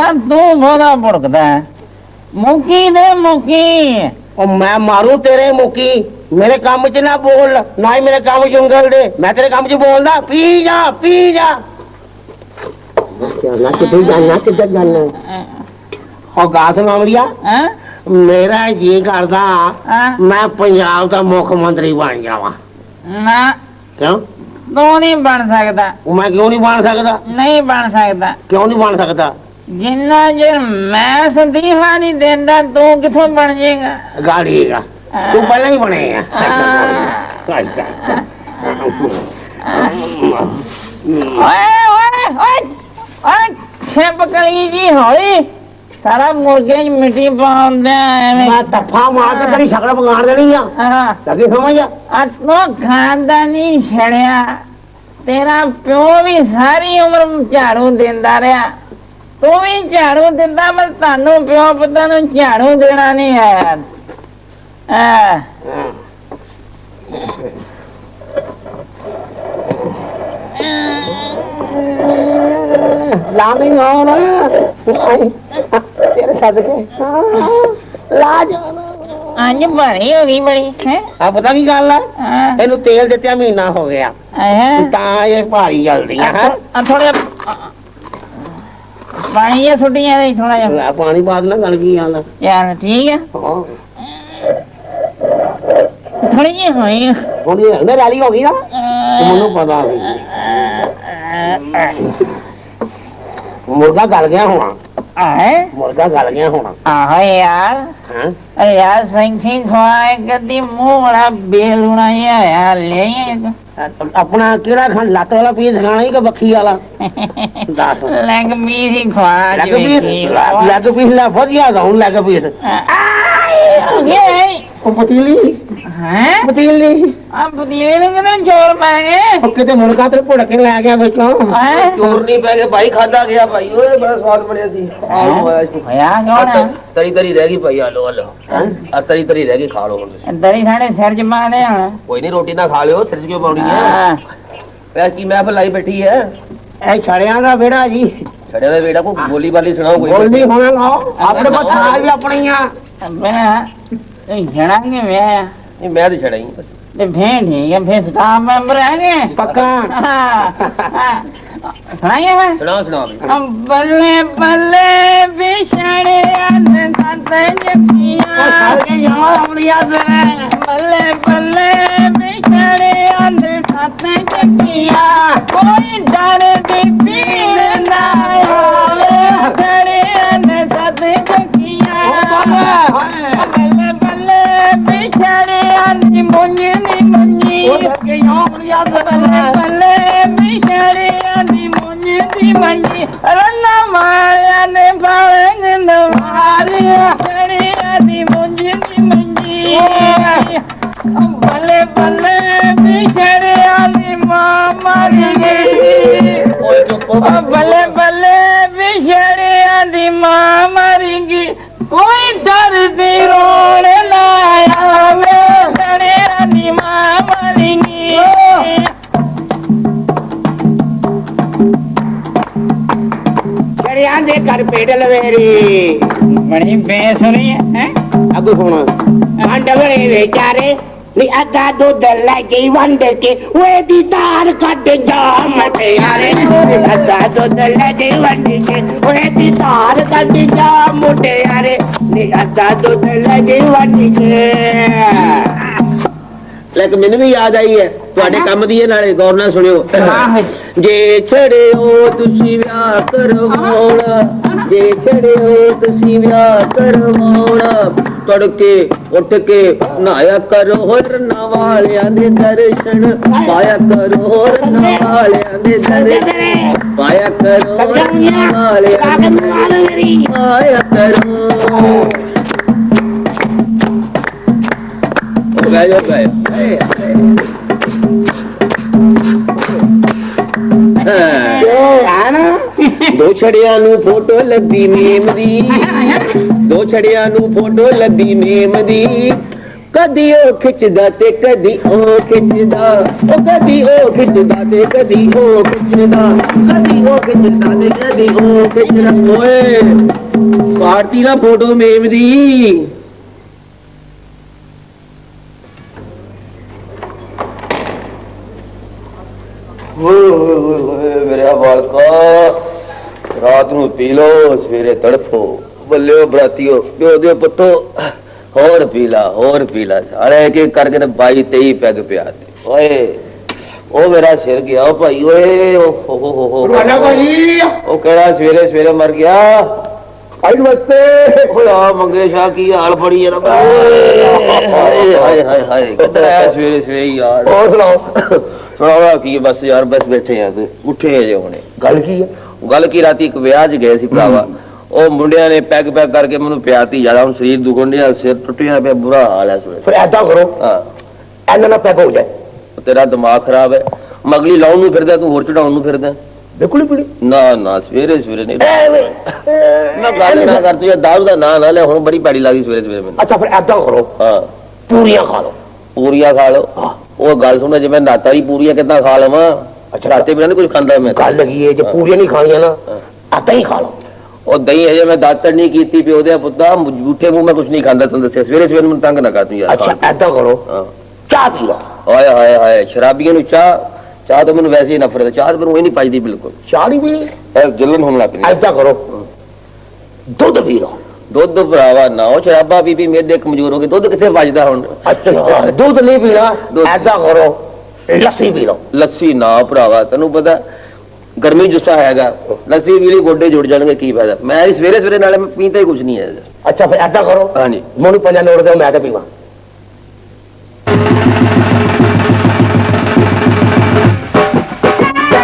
ਨਾ ਤੂੰ ਬਹੁਤਾ ਭੁੜਕਦਾ। ਮੁਕੀ ਦੇ ਮੁਕੀ। ਉਹ ਮੈਂ ਮਾਰੂ ਤੇਰੇ ਮੁਕੀ। ਮੇਰੇ ਕੰਮ 'ਚ ਨਾ ਬੋਲ ਨਾ ਹੀ ਮੇਰੇ ਕੰਮ 'ਚ ਉਂਗਲ ਦੇ। ਮੈਂ ਤੇਰੇ ਕੰਮ 'ਚ ਬੋਲਦਾ ਪੀ ਜਾ ਪੀ ਜਾ। ਜਾਣਾ ਕਿੱਥੇ ਜਾਣਾ ਕਿੱਧਰ ਜਾਣਾ? ਉਹ ਗਾਸ ਮਾਮੜੀਆ ਹਾਂ? ਮੇਰਾ ਜੀ ਕਰਦਾ ਮੈਂ ਪੰਜਾਬ ਦਾ ਮੁੱਖ ਮੰਤਰੀ ਬਣ ਜਾਵਾਂ। ਨਾ। ਕਿਉਂ? ਤੂੰ ਨਹੀਂ ਬਣ ਸਕਦਾ। ਉਹ ਮੈਂ ਕਿਉਂ ਨਹੀਂ ਬਣ ਸਕਦਾ? ਨਹੀਂ ਬਣ ਸਕਦਾ। ਕਿਉਂ ਨਹੀਂ ਬਣ ਸਕਦਾ? ਜਿੰਨਾ ਚਿਰ ਮੈਂ ਸੰਦੀਫਾ ਨਹੀਂ ਦਿੰਦਾ ਤੂੰ ਕਿੱਥੋਂ ਬਣ ਜਾਏਗਾ? ਗਾੜੀਗਾ ਤੂੰ ਪਹਿਲਾਂ ਹੀ ਬਣੇ ਆ। ਓਏ ਓਏ ਓਏ ਓਏ ਛੇਪ ਕਲੀ ਜੀ ਹੋਈ। ਸਾਰਾ ਮੁਰਗੇ 'ਚ ਮਿੱਟੀ ਪਾਉਂਦਾ ਐਵੇਂ। ਮੈਂ ਤੱਫਾ ਮਾਰ ਕੇ ਤੇਰੀ ਸ਼ਕਲ ਵਿਗਾੜ ਦੇਣੀ ਆ। ਹਾਂ। ਲੱਗੀ ਸਮਝ ਆ? ਆ ਤੂੰ ਖਾਂਦਾ ਨਹੀਂ ਛੜਿਆ। ਤੇਰਾ ਪਿਓ ਵੀ ਸਾਰੀ ਉਮਰ ਝਾੜੂ ਦਿੰਦਾ ਰਿਹਾ। ਤੂੰ ਵੀ ਝਾੜੂ ਦਿੰਦਾ ਪਰ ਤੁਹਾਨੂੰ ਪਿਓ ਪੁੱਤਾਂ ਨੂੰ ਝਾੜੂ ਦੇਣਾ ਨਹੀਂ ਆਇਆ ਆ ਲਾ ਨਹੀਂ ਹੋਣਾ ਤੇਰੇ ਸਦਕੇ। ਲਾ ਜਾਣਾ। ਅੱਜ ਬਣੀ ਹੋ ਗਈ ਬੜੀ ਹੈ? ਆ ਪਤਾ ਕੀ ਗੱਲ ਆ? ਹਾਂ। ਇਹਨੂੰ ਤੇਲ ਦਿੱਤਿਆ ਮਹੀਨਾ ਹੋ ਗਿਆ। ਤਾਂ ਇਹ ਭਾਰੀ ਜਲਦੀ ਹੈਂ। ਆ ਥੋੜਾ ਪਾਣੀ ਇਹ ਛੁੱਟੀਆਂ ਦੇ ਥੋੜਾ ਜਿਹਾ। ਲੈ ਪਾਣੀ ਬਾਦ ਨਾ ਗਲ ਗਈ ਆਂਦਾ ਯਾਰ ਠੀਕ ਹੈ ਹਾਂ। ਥੋੜੀ ਜਿਹੀ ਹੋਈ ਹੁਣ ਇਹ ਨਾ ਰੈਲੀ ਹੋ ਗਈ ਨਾ ਤੇ ਮੈਨੂੰ ਪਤਾ ਅਹ, ਮੁਰਗਾ ਗਲ ਗਿਆ ਹੋਣਾ। ਆਏ? ਮੁਰਗਾ ਗਲ ਗਿਆ ਹੋਣਾ। ਆਹ ਯਾਰ। ਹਾਂ? ਅਰੇ ਯਾਰ ਸੰਖੀ ਖਵਾਏ ਕਦੀ ਮੂੰਹ ਬੜਾ ਬੇਲੂਣਾ ਜਿਹਾ ਯਾਰ ਲੈ ਆਪਣਾ ਕਿਹੜਾ ਖਾਣ ਲੱਤ ਵਾਲਾ ਪੀਸ ਖਾਣਾ ਹੀ ਕਿ ਬੱਖੀ ਵਾਲਾ? ਦੱਸ। ਲੈਗ ਪੀਸ ਹੀ ਖਵਾ ਲੱਗ ਪੀਸ? ਲੱਗ ਪੀਸ ਲੈ ਵਧੀਆ ਦਾ ਹੁਣ ਲੱਗ ਪੀਸ। ਹੈ ਉਹ ਪਤੀਲੀ। ਪਤੀਲੀ ਆ ਪਤੀਲੇ ਨੂੰ ਕਿਤੇ ਚੋਰ ਪੈ ਗਏ? ਉਹ ਕਿਤੇ ਮੁਰਗਾ ਤੇ ਭੁੜ ਕੇ ਲੈ ਗਿਆ ਵਿੱਚੋਂ ਹੈ? ਚੋਰ ਨਹੀਂ ਪੈ ਗਏ। ਭਾਈ ਖਾਦਾ ਗਿਆ ਭਾਈ। ਓਏ ਬੜਾ ਸਵਾਦ ਬਣਿਆ ਸੀ। ਆਲੂ ਹੋਇਆ ਸੀ ਹੋਇਆ ਕੌਣ ਹੈ? ਤਰੀ ਤਰੀ ਰਹਿ ਗਈ ਭਾਈ ਆਲੂ ਆਲੂ ਆ ਤਰੀ ਤਰੀ ਰਹਿ ਗਈ ਖਾ ਲਓ ਹੁਣ ਤੁਸੀਂ। ਦਰੀ ਸਾਡੇ ਸਿਰ ਚ ਮਾਰਦੇ ਹੁਣ ਕੋਈ ਨਹੀਂ ਰੋਟੀ ਨਾ ਖਾ ਲਿਓ ਸਿਰ 'ਚ ਕਿਉਂ ਪਾਉਣੀ ਹੈ ਹਾਂ। ਵੈ ਕੀ ਮਹਿਫਲ ਲਾਈ ਬੈਠੀ ਹੈ? ਇਹ ਛੜਿਆਂ ਦਾ ਵਿਹੜਾ ਜੀ। ਛੜਿਆ ਦੇ ਬੇਟਾ ਕੋ ਬੋਲੀ ਬਾਲੀ ਸੁਣਾਓ ਕੋਈ ਬੋਲਦੀ ਹੋਣਾ ਲਓ। ਆਪਣੇ ਕੋਲ ਥਾਂ ਵੀ ਆਪਣੀਆਂ ਬਣਾ ਇਹ ਜਣਾਂਗੇ ਵੇ ਨਹੀਂ ਮੈਂ ਤੇ ਛੜਾ ਹੀ ਤੇ ਫੇਰ ਠੀਕ ਹੈ ਫੇਰ ਸਟਾਫ ਮੈਂਬਰ ਹੈਗੇ ਪੱਕਾ? ਸੁਣਾਈਏ ਮੈਂ? ਸੁਣਾਓ ਸੁਣਾਓ ਵੀ। ਬੱਲੇ ਬੱਲੇ ਵਿਛੜੇ ਅੰਨ ਸੱਤ ਉਹ ਜੱਕੀਆਂ ਸੜ ਕੇ ਯਾਰ ਤੇਰੇ ਬੱਲੇ ਓ ਬੱਲੇ ਬੱਲੇ ਵਿਛੜਿਆਂ ਦੀ ਮਾਂ ਮਰੀ ਗਈ ਕੋਈ ਡਰ ਦੀ ਰੋਣ ਨਾ ਆਵੇ ਛੜਿਆਂ ਦੀ ਮਾਂ ਮਰੀ ਗਈ ਛੜਿਆਂ ਦੇ ਘਰ ਪੇੜ ਲਵੇਰੀ ਬੜੀ ਬੇਸੁਰੀ ਹੈ ਅੱਗੂ ਸੁਣ ਵੰਡ ਬੜੇ ਵਿਚਾਰੇ ਨੀ ਅੱਧਾ ਦੁੱਧ ਲੈ ਕੇ ਵੰਡ ਕੇ ਓਏ ਦੀ ਤਾਰ ਕੱਢ ਜਾ ਮਟਿਆਰੇ ਨੀ ਅੱਧਾ ਲੈਕ ਮੈਨੂੰ ਵੀ ਯਾਦ ਆਈ ਹੈ। ਤੁਹਾਡੇ ਕੰਮ ਦੀ ਇਹ ਨਾਲੇ ਗੌਰ ਨਾਲ ਸੁਣਿਓ। ਜੇ ਛੜਿਓ ਤੁਸੀਂ ਵਿਆਹ ਕਰਵਾਉਣਾ ਜੇ ਛੜਿਓ ਤੁਸੀਂ ਵਿਆਹ ਕਰਵਾਉਣਾ ਤੜਕੇ ਉੱਠ ਕੇ ਨਹਾਇਆ ਕਰੋ ਹੋਰ ਵਾਲਿਆਂ ਦੇ ਦਰਸ਼ਨ ਪਾਇਆ ਕਰੋ ਹੋਰ ਵਾਲਿਆਂ ਦੇ ਦਰਸ਼ਨ ਪਾਇਆ ਕਰੋ ਵਾਲਿਆਂ ਦੇ ਦਰਸ਼ਨ ਪਾਇਆ ਕਰੋ। ਬਹਿ ਜਾ ਬਹਿ ਦੋ ਛੜਿਆਂ ਨੂੰ ਫੋਟੋ ਲੱਭੀ ਮੇਮ ਦੀ। ਦੋ ਛੜਿਆਂ ਨੂੰ ਫੋਟੋ ਲੱਭੀ ਮੇਮ ਦੀ। ਕਦੀ ਉਹ ਖਿੱਚਦਾ ਤੇ ਕਦੀ ਉਹ ਖਿੱਚਦਾ। ਉਹ ਕਦੀ ਉਹ ਖਿੱਚਦਾ ਤੇ ਕਦੀ ਉਹ ਖਿੱਚਦਾ। ਕਦੀ ਉਹ ਖਿੱਚਦਾ ਤੇ ਕਦੀ ਉਹ ਖਿੱਚਦਾ। ਓਏ ਪਾਰਟੀ ਦਾ ਫੋਟੋ ਮੇਮ ਦੀ। ਮੇਰੇ ਬਾਲਕਾ ਰਾਤ ਨੂੰ ਪੀ ਲੋ ਸਵੇਰੇ ਤੜਫੋ। ਬੱਲਿਓ ਬਰਾਤੀਓ ਪਿਓ ਦੇ ਪੁੱਤੋ ਹੋਰ ਪੀ ਲਾ ਹੋਰ ਪੀ ਲਾ। ਸਾਰੇ ਇੱਕ ਇੱਕ ਕਰਕੇ ਤੇ 22 23 ਪੈਗ ਪਿਆ ਓਏ ਉਹ ਮੇਰਾ ਸਿਰ ਗਿਆ ਓ ਭਾਈ ਓਏ ਹੋ ਹੋ ਹੋ ਭਾਈ। ਉਹ ਕਿਹੜਾ ਸਵੇਰੇ ਸਵੇਰੇ ਮਰ ਗਿਆ? ਆਈ ਨਮਸਤੇ। ਓਏ ਆ ਮੰਗੇ ਸ਼ਾਹ ਕੀ ਹਾਲ ਬੜੀ ਹੈ ਨਾ ਹਾਏ ਹਾਏ ਹਾਏ ਹਾਏ। ਆਇਆ ਸਵੇਰੇ ਸਵੇਰੇ ਯਾਰ? ਹੋਰ ਸੁਣਾਓ? ਸੁਣਾਵਾ ਕੀ ਬਸ ਯਾਰ ਬਸ ਬੈਠੇ ਆ ਤੇ ਉੱਠੇ ਅਜੇ ਹੁਣੇ। ਗੱਲ ਕੀ ਹੈ ਗੱਲ ਕੀ ਰਾਤੀ ਇੱਕ ਵਿਆਹ 'ਚ ਗਏ ਸੀ ਭਰਾਵਾ। ਉਹ ਮੁੰਡਿਆਂ ਨੇ ਪੈਗ ਪੈਗ ਕਰਕੇ ਮੈਨੂੰ ਪਿਆਤੀ ਜ਼ਿਆਦਾ ਹੁਣ ਸਰੀਰ ਦੁਖਣ ਡਿਆ ਸਿਰ ਟੁੱਟਿਆ ਪਿਆ ਬੁਰਾ ਹਾਲ ਹੈ ਇਸ ਵੇਲੇ। ਫਿਰ ਐਦਾਂ ਕਰੋ। ਹਾਂ। ਐਨਾ ਨਾ ਪੈਕ ਹੋ ਜਾਏ। ਤੇਰਾ ਦਿਮਾਗ ਖਰਾਬ ਹੈ। ਮਗਲੀ ਲਾਉਣ ਨੂੰ ਫਿਰਦਾ ਤੂੰ ਹੋਰ ਚੜਾਉਣ ਨੂੰ ਫਿਰਦਾ। ਬਿਲਕੁਲ ਬਿਲਕੁਲ ਨਾ ਨਾ ਸਵੇਰੇ ਸਵੇਰੇ ਨਹੀਂ। ਨਾ ਗੱਲ ਨਾ ਕਰ ਤੂੰ ਯਾਰ ਦਾਰੂ ਦਾ ਨਾਂ ਨਾ ਲੈ ਹੁਣ ਬੜੀ ਪੈੜੀ ਲੱਗਦੀ ਸਵੇਰੇ ਸਵੇਰੇ ਮੈਨੂੰ। ਅੱਛਾ ਫਿਰ ਐਦਾਂ ਕਰੋ। ਹਾਂ। ਪੂਰੀਆਂ ਖਾ ਲਓ। ਪੂਰੀਆਂ ਖਾ ਲਓ। ਉਹ ਗੱਲ ਸੁਣ ਜਿਵੇਂ ਨਾਤਾ ਦੀ ਪੂਰੀਆਂ ਕਿੱਦਾਂ ਖਾ ਲਵਾਂ? ਅੱਛਾ। ਰਾਤੇ ਬਿਨਾਂ ਨੀ ਕੁਝ ਖਾਂਦਾ ਮੈਂ ਗੱਲ ਲੱਗੀ ਹੈ ਜੇ ਪੂਰੀਆਂ ਨਹੀਂ ਖਾਣੀਆਂ ਨਾ ਆਤਾ ਹੀ ਖਾ ਲਓ। ਉਹ ਦਹੀਂ ਹਜੇ ਮੈਂ ਦਾਤਰ ਨਹੀਂ ਕੀਤੀ ਪਿਓ ਦੇ ਪੁੱਤਾ ਝੂਠੇ ਮੂੰਹ ਮੈਂ ਕੁਝ ਨਹੀਂ ਖਾਂਦਾ ਤੈਨੂੰ ਦੱਸਿਆ। ਸਵੇਰੇ ਸਵੇਰੇ ਮੈਨੂੰ ਤੰਗ ਨਾ ਕਰ ਤੂੰ ਯਾਰ ਅੱਛਾ ਐਦਾਂ ਕਰੋ। ਹਾਂ। ਚਾਹ ਪੀ ਲਓ। ਹਾਏ ਹਾਏ ਹਾਏ ਸ਼ਰਾਬੀਆਂ ਨੂੰ ਚਾਹ ਚਾਹ ਤੋਂ ਮੈਨੂੰ ਵੈਸੇ ਹੀ ਨਫ਼ਰਤ ਹੈ। ਚਾਹ ਮੈਨੂੰ ਇਹ ਨਹੀਂ ਪਚਦੀ ਬਿਲਕੁਲ। ਚਾਹ ਨਹੀਂ ਪੀਣੀ? ਐ ਜਲਨ ਹੋਣ ਲੱਗ ਪਈ ਐਦਾਂ ਕਰੋ ਦੁੱਧ ਪੀ ਲਓ। ਦੁੱਧ ਭਰਾਵਾ ਨਾ ਉਹ ਸ਼ਰਾਬਾ ਪੀ ਪੀ ਮੇਦੇ ਕਮਜ਼ੋਰ ਹੋ ਗਏ ਦੁੱਧ ਕਿੱਥੇ ਵੱਜਦਾ ਹੁਣ? ਅੱਛਾ ਦੁੱਧ ਨਹੀਂ ਪੀਣਾ। ਐਦਾਂ ਕਰੋ ਲੱਸੀ ਪੀ ਲਓ। ਲੱਸੀ ਨਾ ਭਰਾਵਾ ਤੈਨੂੰ ਪਤਾ ਗਰਮੀ ਜੁੱਸਾ ਹੈਗਾ। ਲੱਸੀ ਵੀ ਲਈ ਗੋਡੇ ਜੁੜ ਜਾਣਗੇ ਕੀ ਫਾਇਦਾ? ਮੈਂ ਸਵੇਰੇ ਸਵੇਰੇ ਨਾਲੇ ਪੀਂਦਾ ਹੀ ਕੁਝ ਨਹੀਂ ਹੈ। ਅੱਛਾ ਫਿਰ ਐਦਾਂ ਕਰੋ। ਹਾਂਜੀ। ਮੈਨੂੰ ਪੰਜਾਂ ਨੋਟ ਦਿਓ ਮੈਂ ਤਾਂ ਪੀਵਾਂ।